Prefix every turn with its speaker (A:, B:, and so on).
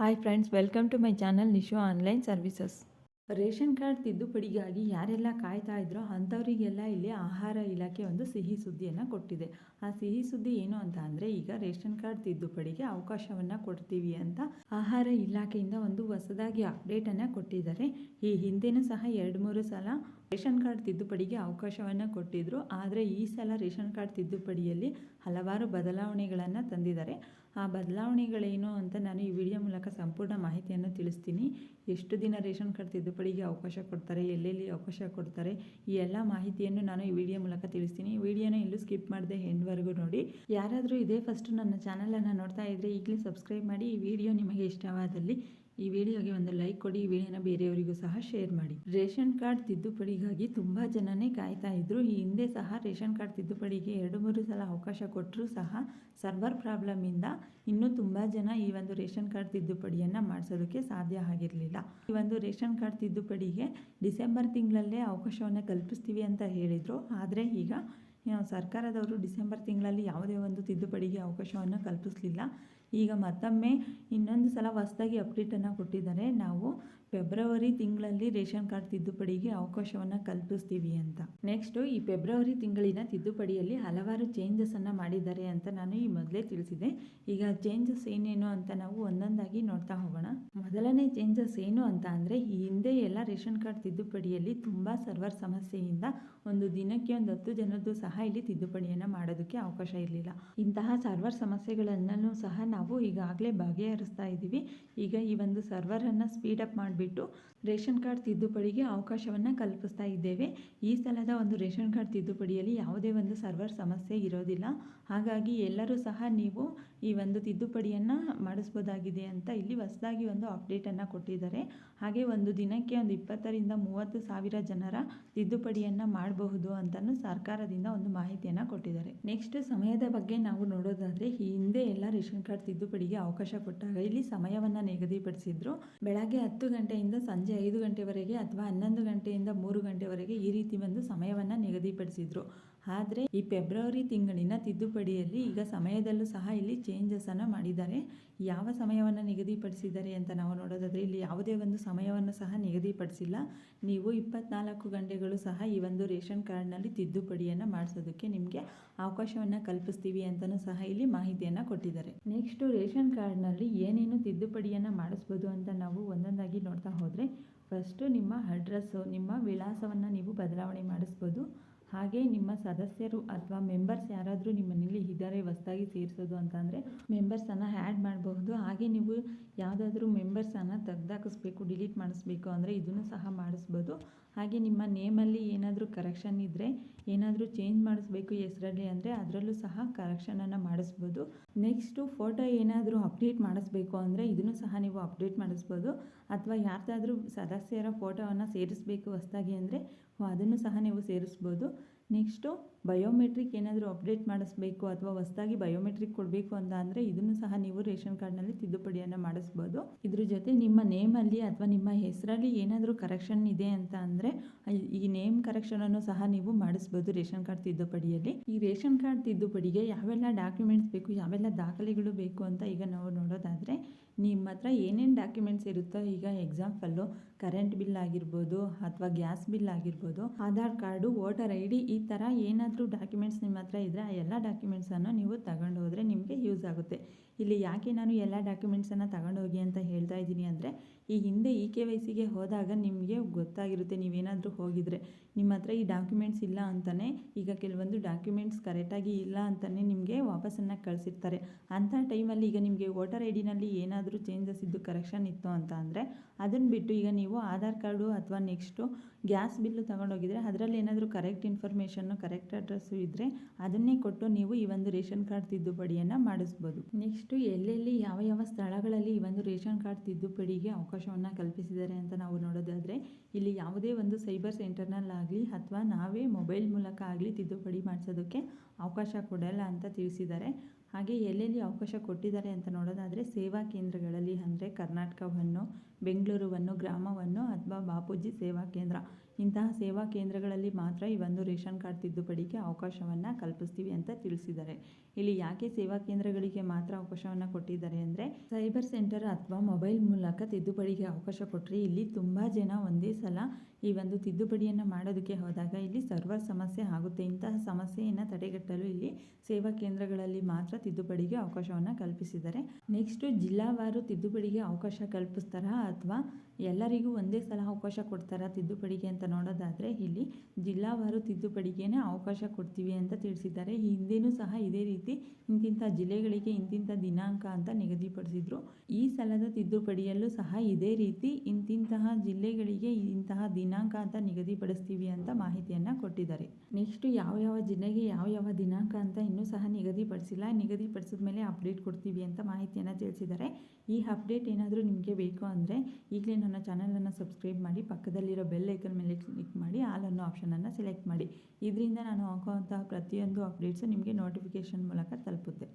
A: Hi friends welcome to my channel Nisho online services ration card ತಿದ್ದುಪಡಿಗಾಗಿ ಯಾರೆಲ್ಲ ಕಾಯ್ತಾ ಇದ್ರೋ ಅಂಥವರಿಗೆಲ್ಲ ಇಲ್ಲಿ ಆಹಾರ ಇಲಾಖೆ ಒಂದು ಸಿಹಿ ಸುದ್ದಿಯನ್ನು ಕೊಟ್ಟಿದೆ. ಆ ಸಿಹಿ ಸುದ್ದಿ ಏನು ಅಂತ ಅಂದರೆ ಈಗ ರೇಷನ್ ಕಾರ್ಡ್ ತಿದ್ದುಪಡಿಗೆ ಅವಕಾಶವನ್ನು ಕೊಡ್ತೀವಿ ಅಂತ ಆಹಾರ ಇಲಾಖೆಯಿಂದ ಒಂದು ಹೊಸದಾಗಿ ಅಪ್ಡೇಟನ್ನು ಕೊಟ್ಟಿದ್ದಾರೆ. ಈ ಹಿಂದೆನೂ ಸಹ ಎರಡು ಮೂರು ಸಲ ರೇಷನ್ ಕಾರ್ಡ್ ತಿದ್ದುಪಡಿಗೆ ಅವಕಾಶವನ್ನು ಕೊಟ್ಟಿದ್ರು. ಆದರೆ ಈ ಸಲ ರೇಷನ್ ಕಾರ್ಡ್ ತಿದ್ದುಪಡಿಯಲ್ಲಿ ಹಲವಾರು ಬದಲಾವಣೆಗಳನ್ನು ತಂದಿದ್ದಾರೆ. ಆ ಬದಲಾವಣೆಗಳೇನು ಅಂತ ನಾನು ಈ ವಿಡಿಯೋ ಮೂಲಕ ಸಂಪೂರ್ಣ ಮಾಹಿತಿಯನ್ನು ತಿಳಿಸ್ತೀನಿ. ಎಷ್ಟು ದಿನ ರೇಷನ್ ಕಾರ್ಡ್ ತಿದ್ದುಪಡಿಗೆ ಅವಕಾಶ ಕೊಡ್ತಾರೆ, ಎಲ್ಲೆಲ್ಲಿ ಅವಕಾಶ ಕೊಡ್ತಾರೆ, ಈ ಎಲ್ಲ ಮಾಹಿತಿಯನ್ನು ನಾನು ಈ ವಿಡಿಯೋ ಮೂಲಕ ತಿಳಿಸ್ತೀನಿ. ವಿಡಿಯೋನ ಎಲ್ಲೂ ಸ್ಕಿಪ್ ಮಾಡಿದೆ ಎಂಡ್ವರೆಗೂ ನೋಡಿ. ಯಾರಾದರೂ ಇದೇ ಫಸ್ಟ್ ನನ್ನ ಚಾನಲನ್ನು ನೋಡ್ತಾ ಇದ್ದರೆ ಈಗಲೇ ಸಬ್ಸ್ಕ್ರೈಬ್ ಮಾಡಿ. ಈ ವಿಡಿಯೋ ನಿಮಗೆ ಇಷ್ಟವಾದಲ್ಲಿ ಈ ವಿಡಿಯೋಗೆ ಒಂದು ಲೈಕ್ ಕೊಡಿ, ಈ ವಿಡಿಯೋನ ಬೇರೆಯವರಿಗೂ ಸಹ ಶೇರ್ ಮಾಡಿ. ರೇಷನ್ ಕಾರ್ಡ್ ತಿದ್ದುಪಡಿಗಾಗಿ ತುಂಬ ಜನನೇ ಕಾಯ್ತಾ ಇದ್ರು. ಈ ಹಿಂದೆ ಸಹ ರೇಷನ್ ಕಾರ್ಡ್ ತಿದ್ದುಪಡಿಗೆ ಎರಡು, ಮೂರು ಸಲ ಅವಕಾಶ ಕೊಟ್ಟರೂ ಸಹ ಸರ್ವರ್ ಪ್ರಾಬ್ಲಮಿಂದ ಇನ್ನೂ ತುಂಬ ಜನ ಈ ಒಂದು ರೇಷನ್ ಕಾರ್ಡ್ ತಿದ್ದುಪಡಿಯನ್ನು ಮಾಡಿಸೋದಕ್ಕೆ ಸಾಧ್ಯ ಆಗಿರಲಿಲ್ಲ. ಈ ಒಂದು ರೇಷನ್ ಕಾರ್ಡ್ ತಿದ್ದುಪಡಿಗೆ ಡಿಸೆಂಬರ್ ತಿಂಗಳಲ್ಲೇ ಅವಕಾಶವನ್ನು ಕಲ್ಪಿಸ್ತೀವಿ ಅಂತ ಹೇಳಿದರು. ಆದರೆ ಈಗ ಸರ್ಕಾರದವರು ಡಿಸೆಂಬರ್ ತಿಂಗಳಲ್ಲಿ ಯಾವುದೇ ಒಂದು ತಿದ್ದುಪಡಿಗೆ ಅವಕಾಶವನ್ನು ಕಲ್ಪಿಸಲಿಲ್ಲ. ಈಗ ಮತ್ತೊಮ್ಮೆ ಇನ್ನೊಂದು ಸಲ ಹೊಸದಾಗಿ ಅಪ್ಡೇಟನ್ನು ಕೊಟ್ಟಿದ್ದಾರೆ. ನಾವು ಫೆಬ್ರವರಿ ತಿಂಗಳಲ್ಲಿ ರೇಷನ್ ಕಾರ್ಡ್ ತಿದ್ದುಪಡಿಗೆ ಅವಕಾಶವನ್ನು ಕಲ್ಪಿಸ್ತೀವಿ ಅಂತ. ನೆಕ್ಸ್ಟು ಈ ಫೆಬ್ರವರಿ ತಿಂಗಳಿನ ತಿದ್ದುಪಡಿಯಲ್ಲಿ ಹಲವಾರು ಚೇಂಜಸನ್ನು ಮಾಡಿದ್ದಾರೆ ಅಂತ ನಾನು ಈ ಮೊದಲೇ ತಿಳಿಸಿದೆ. ಈಗ ಚೇಂಜಸ್ ಏನೇನು ಅಂತ ನಾವು ಒಂದೊಂದಾಗಿ ನೋಡ್ತಾ ಹೋಗೋಣ. ಮೊದಲನೇ ಚೇಂಜಸ್ ಏನು ಅಂತ ಅಂದರೆ ಈ ಹಿಂದೆ ಎಲ್ಲ ರೇಷನ್ ಕಾರ್ಡ್ ತಿದ್ದುಪಡಿಯಲ್ಲಿ ತುಂಬ ಸರ್ವರ್ ಸಮಸ್ಯೆಯಿಂದ ಒಂದು ದಿನಕ್ಕೆ ಒಂದು ಹತ್ತು ಜನರದ್ದು ಸಹ ಇಲ್ಲಿ ತಿದ್ದುಪಡಿಯನ್ನು ಮಾಡೋದಕ್ಕೆ ಅವಕಾಶ ಇರಲಿಲ್ಲ. ಇಂತಹ ಸರ್ವರ್ ಸಮಸ್ಯೆಗಳನ್ನೂ ಸಹ ನಾವು ಈಗಾಗಲೇ ಬಗೆಹರಿಸ್ತಾ ಇದ್ದೀವಿ ಈಗ ಈ ಒಂದು ಸರ್ವರನ್ನು ಸ್ಪೀಡಪ್ ಮಾಡಿ ಬಿಟ್ಟು ರೇಷನ್ ಕಾರ್ಡ್ ತಿದ್ದುಪಡಿಗೆ ಅವಕಾಶವನ್ನು ಕಲ್ಪಿಸ್ತಾ ಇದ್ದೇವೆ. ಈ ಸಲದ ಒಂದು ರೇಷನ್ ಕಾರ್ಡ್ ತಿದ್ದುಪಡಿಯಲ್ಲಿ ಯಾವುದೇ ಒಂದು ಸರ್ವರ್ ಸಮಸ್ಯೆ ಇರೋದಿಲ್ಲ. ಹಾಗಾಗಿ ಎಲ್ಲರೂ ಸಹ ನೀವು ಈ ಒಂದು ತಿದ್ದುಪಡಿಯನ್ನು ಮಾಡಿಸ್ಬೋದಾಗಿದೆ ಅಂತ ಇಲ್ಲಿ ಹೊಸದಾಗಿ ಒಂದು ಅಪ್ಡೇಟನ್ನು ಕೊಟ್ಟಿದ್ದಾರೆ. ಹಾಗೆ ಒಂದು ದಿನಕ್ಕೆ ಒಂದು ಇಪ್ಪತ್ತರಿಂದ ಮೂವತ್ತು ಸಾವಿರ ಜನರ ತಿದ್ದುಪಡಿಯನ್ನು ಮಾಡಬಹುದು ಅಂತಲೂ ಸರ್ಕಾರದಿಂದ ಒಂದು ಮಾಹಿತಿಯನ್ನು ಕೊಟ್ಟಿದ್ದಾರೆ. ನೆಕ್ಸ್ಟ್ ಸಮಯದ ಬಗ್ಗೆ ನಾವು ನೋಡೋದಾದರೆ, ಈ ಹಿಂದೆ ಎಲ್ಲ ರೇಷನ್ ಕಾರ್ಡ್ ತಿದ್ದುಪಡಿಗೆ ಅವಕಾಶ ಕೊಟ್ಟಾಗ ಇಲ್ಲಿ ಸಮಯವನ್ನು ನಿಗದಿಪಡಿಸಿದ್ರು. ಬೆಳಗ್ಗೆ ಹತ್ತು ಗಂಟೆಯಿಂದ ಸಂಜೆ ಐದು ಗಂಟೆವರೆಗೆ ಅಥವಾ ಹನ್ನೊಂದು ಗಂಟೆಯಿಂದ ಮೂರು ಗಂಟೆವರೆಗೆ ಈ ರೀತಿ ಒಂದು ಸಮಯವನ್ನು ನಿಗದಿಪಡಿಸಿದ್ರು. ಆದರೆ ಈ ಫೆಬ್ರವರಿ ತಿಂಗಳಿನ ತಿದ್ದುಪಡಿಯಲ್ಲಿ ಈಗ ಸಮಯದಲ್ಲೂ ಸಹ ಇಲ್ಲಿ ಚೇಂಜಸನ್ನು ಮಾಡಿದ್ದಾರೆ. ಯಾವ ಸಮಯವನ್ನು ನಿಗದಿಪಡಿಸಿದ್ದಾರೆ ಅಂತ ನಾವು ನೋಡೋದಾದರೆ ಇಲ್ಲಿ ಯಾವುದೇ ಒಂದು ಸಮಯವನ್ನು ಸಹ ನಿಗದಿಪಡಿಸಿಲ್ಲ. ನೀವು ಇಪ್ಪತ್ನಾಲ್ಕು ಗಂಟೆಗಳು ಸಹ ಈ ಒಂದು ರೇಷನ್ ಕಾರ್ಡ್ನಲ್ಲಿ ತಿದ್ದುಪಡಿಯನ್ನು ಮಾಡಿಸೋದಕ್ಕೆ ನಿಮಗೆ ಅವಕಾಶವನ್ನು ಕಲ್ಪಿಸ್ತೀವಿ ಅಂತಲೂ ಸಹ ಇಲ್ಲಿ ಮಾಹಿತಿಯನ್ನು ಕೊಟ್ಟಿದ್ದಾರೆ. ನೆಕ್ಸ್ಟು ರೇಷನ್ ಕಾರ್ಡ್ನಲ್ಲಿ ಏನೇನು ತಿದ್ದುಪಡಿಯನ್ನು ಮಾಡಿಸ್ಬೋದು ಅಂತ ನಾವು ಒಂದೊಂದಾಗಿ ನೋಡ್ತಾ ಹೋದರೆ ಫಸ್ಟು ನಿಮ್ಮ ಅಡ್ರೆಸ್ಸು ನಿಮ್ಮ ವಿಳಾಸವನ್ನು ನೀವು ಬದಲಾವಣೆ ಮಾಡಿಸ್ಬೋದು. ಹಾಗೆ ನಿಮ್ಮ ಸದಸ್ಯರು ಅಥವಾ ಮೆಂಬರ್ಸ್ ಯಾರಾದರೂ ನಿಮ್ಮ ಮನೇಲಿ ಇದ್ದಾರೆ, ಹೊಸ್ದಾಗಿ ಸೇರಿಸೋದು ಅಂತಂದರೆ ಮೆಂಬರ್ಸನ್ನು ಆ್ಯಡ್ ಮಾಡಬಹುದು. ಹಾಗೆ ನೀವು ಯಾವುದಾದ್ರೂ ಮೆಂಬರ್ಸನ್ನು ತೆಗ್ದಾಕಿಸ್ಬೇಕು ಡಿಲೀಟ್ ಮಾಡಿಸ್ಬೇಕು ಅಂದರೆ ಇದನ್ನು ಸಹ ಮಾಡಿಸ್ಬೋದು. ಹಾಗೆ ನಿಮ್ಮ ನೇಮಲ್ಲಿ ಏನಾದರೂ ಕರೆಕ್ಷನ್ ಇದ್ದರೆ ಏನಾದರೂ ಚೇಂಜ್ ಮಾಡಿಸ್ಬೇಕು ಹೆಸರಲ್ಲಿ ಅಂದರೆ ಅದರಲ್ಲೂ ಸಹ ಕರೆಕ್ಷನನ್ನು ಮಾಡಿಸ್ಬೋದು. ನೆಕ್ಸ್ಟು ಫೋಟೋ ಏನಾದರೂ ಅಪ್ಡೇಟ್ ಮಾಡಿಸ್ಬೇಕು ಅಂದರೆ ಇದನ್ನು ಸಹ ನೀವು ಅಪ್ಡೇಟ್ ಮಾಡಿಸ್ಬೋದು. ಅಥವಾ ಯಾರ್ದಾದ್ರೂ ಸದಸ್ಯರ ಫೋಟೋವನ್ನು ಸೇರಿಸಬೇಕು ಹೊಸದಾಗಿ ಅಂದರೆ ಅದನ್ನು ಸಹ ನೀವು ಸೇರಿಸ್ಬೋದು. ನೆಕ್ಸ್ಟು ಬಯೋಮೆಟ್ರಿಕ್ ಏನಾದರೂ ಅಪ್ಡೇಟ್ ಮಾಡಿಸ್ಬೇಕು ಅಥವಾ ಹೊಸದಾಗಿ ಬಯೋಮೆಟ್ರಿಕ್ ಕೊಡಬೇಕು ಅಂತ ಅಂದರೆ ಇದನ್ನು ಸಹ ನೀವು ರೇಷನ್ ಕಾರ್ಡ್ನಲ್ಲಿ ತಿದ್ದುಪಡಿಯನ್ನು ಮಾಡಿಸ್ಬೋದು. ಇದ್ರ ಜೊತೆ ನಿಮ್ಮ ನೇಮಲ್ಲಿ ಅಥವಾ ನಿಮ್ಮ ಹೆಸರಲ್ಲಿ ಏನಾದರೂ ಕರೆಕ್ಷನ್ ಇದೆ ಅಂತ ಅಂದರೆ ಈ ನೇಮ್ ಕರೆಕ್ಷನನ್ನು ಸಹ ನೀವು ಮಾಡಿಸ್ಬೋದು ರೇಷನ್ ಕಾರ್ಡ್ ತಿದ್ದುಪಡಿಯಲ್ಲಿ. ಈ ರೇಷನ್ ಕಾರ್ಡ್ ತಿದ್ದುಪಡಿಗೆ ಯಾವೆಲ್ಲ ಡಾಕ್ಯುಮೆಂಟ್ಸ್ ಬೇಕು, ಯಾವೆಲ್ಲ ದಾಖಲೆಗಳು ಬೇಕು ಅಂತ ಈಗ ನಾವು ನೋಡೋದಾದರೆ, ನಿಮ್ಮ ಹತ್ರ ಏನೇನು ಡಾಕ್ಯುಮೆಂಟ್ಸ್ ಇರುತ್ತೋ ಈಗ ಎಕ್ಸಾಂಪಲ್ಲು ಕರೆಂಟ್ ಬಿಲ್ ಆಗಿರ್ಬೋದು ಅಥವಾ ಗ್ಯಾಸ್ ಬಿಲ್ ಆಗಿರ್ಬೋದು, Aadhaar card voter I D ಈ ಥರ ಏನಾದರೂ ಡಾಕ್ಯುಮೆಂಟ್ಸ್ ನಿಮ್ಮ ಹತ್ರ ಇದ್ದರೆ ಆ ಎಲ್ಲ ಡಾಕ್ಯುಮೆಂಟ್ಸನ್ನು ನೀವು ತಗೊಂಡು ಹೋದರೆ ನಿಮಗೆ ಯೂಸ್ ಆಗುತ್ತೆ. ಇಲ್ಲಿ ಯಾಕೆ ನಾನು ಎಲ್ಲ ಡಾಕ್ಯುಮೆಂಟ್ಸನ್ನು ತಗೊಂಡೋಗಿ ಅಂತ ಹೇಳ್ತಾ ಇದ್ದೀನಿ ಅಂದರೆ, ಈ ಹಿಂದೆ ಇ ಕೆ ವೈ ಸಿಗೆ ಹೋದಾಗ ನಿಮಗೆ ಗೊತ್ತಾಗಿರುತ್ತೆ ನೀವೇನಾದರೂ ಹೋಗಿದರೆ ನಿಮ್ಮ ಹತ್ರ ಈ ಡಾಕ್ಯುಮೆಂಟ್ಸ್ ಇಲ್ಲ ಅಂತಲೇ ಈಗ ಕೆಲವೊಂದು ಡಾಕ್ಯುಮೆಂಟ್ಸ್ ಕರೆಕ್ಟಾಗಿ ಇಲ್ಲ ಅಂತಲೇ ನಿಮಗೆ ವಾಪಸ್ಸನ್ನು ಕಳಿಸಿರ್ತಾರೆ. ಅಂಥ ಟೈಮಲ್ಲಿ ಈಗ ನಿಮಗೆ ವೋಟರ್ ಐ ಡಿನಲ್ಲಿ ಏನಾದರೂ ಚೇಂಜಸ್ ಇದ್ದು ಕರೆಕ್ಷನ್ ಇತ್ತು ಅಂತ ಅಂದರೆ ಅದನ್ನು ಬಿಟ್ಟು ಈಗ ನೀವು ಆಧಾರ್ ಕಾರ್ಡು ಅಥವಾ ನೆಕ್ಸ್ಟು ಗ್ಯಾಸ್ ಬಿಲ್ಲು ತೊಗೊಂಡೋಗಿದ್ರೆ ಅದರಲ್ಲಿ ಏನಾದರೂ ಕರೆಕ್ಟ್ ಇನ್ಫಾರ್ಮೇಷನ್ನು ಕರೆಕ್ಟ್ ಅಡ್ರೆಸ್ಸು ಇದ್ದರೆ ಅದನ್ನೇ ಕೊಟ್ಟು ನೀವು ಈ ಒಂದು ರೇಷನ್ ಕಾರ್ಡ್ ತಿದ್ದುಪಡಿಯನ್ನು ಮಾಡಿಸ್ಬೋದು. ನೆಕ್ಸ್ಟು ಎಲ್ಲೆಲ್ಲಿ ಯಾವ ಯಾವ ಸ್ಥಳಗಳಲ್ಲಿ ಈ ಒಂದು ರೇಷನ್ ಕಾರ್ಡ್ ತಿದ್ದುಪಡಿಗೆ ಅವಕಾಶವನ್ನು ಕಲ್ಪಿಸಿದ್ದಾರೆ ಅಂತ ನಾವು ನೋಡೋದಾದರೆ ಇಲ್ಲಿ ಯಾವುದೇ ಒಂದು ಸೈಬರ್ ಸೆಂಟರ್ನಲ್ಲಾಗಲಿ ಅಥವಾ ನಾವೇ ಮೊಬೈಲ್ ಮೂಲಕ ಆಗಲಿ ತಿದ್ದುಪಡಿ ಮಾಡಿಸೋದಕ್ಕೆ ಅವಕಾಶ ಕೊಡಲ್ಲ ಅಂತ ತಿಳಿಸಿದ್ದಾರೆ. ಹಾಗೆ ಎಲ್ಲೆಲ್ಲಿ ಅವಕಾಶ ಕೊಟ್ಟಿದ್ದಾರೆ ಅಂತ ನೋಡೋದಾದರೆ ಸೇವಾ ಕೇಂದ್ರಗಳಲ್ಲಿ ಅಂದರೆ ಕರ್ನಾಟಕವನ್ನು, ಬೆಂಗಳೂರುವನ್ನು, ಗ್ರಾಮವನ್ನು ಅಥವಾ ಬಾಪೂಜಿ ಸೇವಾ ಕೇಂದ್ರ. ಇಂತಹ ಸೇವಾ ಕೇಂದ್ರಗಳಲ್ಲಿ ಮಾತ್ರ ಈ ಒಂದು ರೇಷನ್ ಕಾರ್ಡ್ ತಿದ್ದುಪಡಿಗೆ ಅವಕಾಶವನ್ನು ಕಲ್ಪಿಸ್ತೀವಿ ಅಂತ ತಿಳಿಸಿದ್ದಾರೆ. ಇಲ್ಲಿ ಯಾಕೆ ಸೇವಾ ಕೇಂದ್ರಗಳಿಗೆ ಮಾತ್ರ ಅವಕಾಶವನ್ನು ಕೊಟ್ಟಿದ್ದಾರೆ ಅಂದರೆ, ಸೈಬರ್ ಸೆಂಟರ್ ಅಥವಾ ಮೊಬೈಲ್ ಮೂಲಕ ತಿದ್ದುಪಡಿಗೆ ಅವಕಾಶ ಕೊಟ್ಟರೆ ಇಲ್ಲಿ ತುಂಬ ಜನ ಒಂದೇ ಸಲ ಈ ಒಂದು ತಿದ್ದುಪಡಿಯನ್ನು ಮಾಡೋದಕ್ಕೆ ಹೋದಾಗ ಇಲ್ಲಿ ಸರ್ವರ್ ಸಮಸ್ಯೆ ಆಗುತ್ತೆ. ಇಂತಹ ಸಮಸ್ಯೆಯನ್ನು ತಡೆಗಟ್ಟಲು ಇಲ್ಲಿ ಸೇವಾ ಕೇಂದ್ರಗಳಲ್ಲಿ ಮಾತ್ರ ತಿದ್ದುಪಡಿಗೆ ಅವಕಾಶವನ್ನು ಕಲ್ಪಿಸಿದ್ದಾರೆ. ನೆಕ್ಸ್ಟು ಜಿಲ್ಲಾವಾರು ತಿದ್ದುಪಡಿಗೆ ಅವಕಾಶ ಕಲ್ಪಿಸ್ತಾರಾ ಅಥವಾ ಎಲ್ಲರಿಗೂ ಒಂದೇ ಸಲ ಅವಕಾಶ ಕೊಡ್ತಾರಾ ತಿದ್ದುಪಡಿಗೆ ಅಂತ ನೋಡೋದಾದರೆ ಇಲ್ಲಿ ಜಿಲ್ಲಾವಾರು ತಿದ್ದುಪಡಿಗೆನೇ ಅವಕಾಶ ಕೊಡ್ತೀವಿ ಅಂತ ತಿಳಿಸಿದ್ದಾರೆ. ಹಿಂದೆನೂ ಸಹ ಇದೇ ರೀತಿ ಇಂತಿಂಥ ಜಿಲ್ಲೆಗಳಿಗೆ ಇಂತಿಂಥ ದಿನಾಂಕ ಅಂತ ನಿಗದಿಪಡಿಸಿದ್ರು. ಈ ಸಲದ ತಿದ್ದುಪಡಿಯಲ್ಲೂ ಸಹ ಇದೇ ರೀತಿ ಇಂತಿಂತಹ ಜಿಲ್ಲೆಗಳಿಗೆ ಇಂತಹ ದಿನಾಂಕ ಅಂತ ನಿಗದಿಪಡಿಸ್ತೀವಿ ಅಂತ ಮಾಹಿತಿಯನ್ನು ಕೊಟ್ಟಿದ್ದಾರೆ. ನೆಕ್ಸ್ಟ್ ಯಾವ ಯಾವ ಜಿಲ್ಲೆಗೆ ಯಾವ ಯಾವ ದಿನಾಂಕ ಅಂತ ಇನ್ನೂ ಸಹ ನಿಗದಿಪಡಿಸಿಲ್ಲ. ನಿಗದಿಪಡಿಸಿದ ಮೇಲೆ ಅಪ್ಡೇಟ್ ಕೊಡ್ತೀವಿ ಅಂತ ಮಾಹಿತಿಯನ್ನು ತಿಳಿಸಿದ್ದಾರೆ. ಈ ಅಪ್ಡೇಟ್ ಏನಾದರೂ ನಿಮಗೆ ಬೇಕು ಅಂದರೆ ಈಗಲೇ ನನ್ನ ಚಾನಲನ್ನು ಸಬ್ಸ್ಕ್ರೈಬ್ ಮಾಡಿ, ಪಕ್ಕದಲ್ಲಿರೋ ಬೆಲ್ ಐಕನ್ ಮೇಲೆ ಕ್ಲಿಕ್ ಮಾಡಿ, ಆಲ್ ಅನ್ನೋ ಆಪ್ಷನನ್ನು ಸೆಲೆಕ್ಟ್ ಮಾಡಿ. ಇದರಿಂದ ನಾನು ಹಾಕುವಂತಹ ಪ್ರತಿಯೊಂದು ಅಪ್ಡೇಟ್ಸು ನಿಮಗೆ ನೋಟಿಫಿಕೇಷನ್ ಮೂಲಕ ತಲುಪುತ್ತೆ.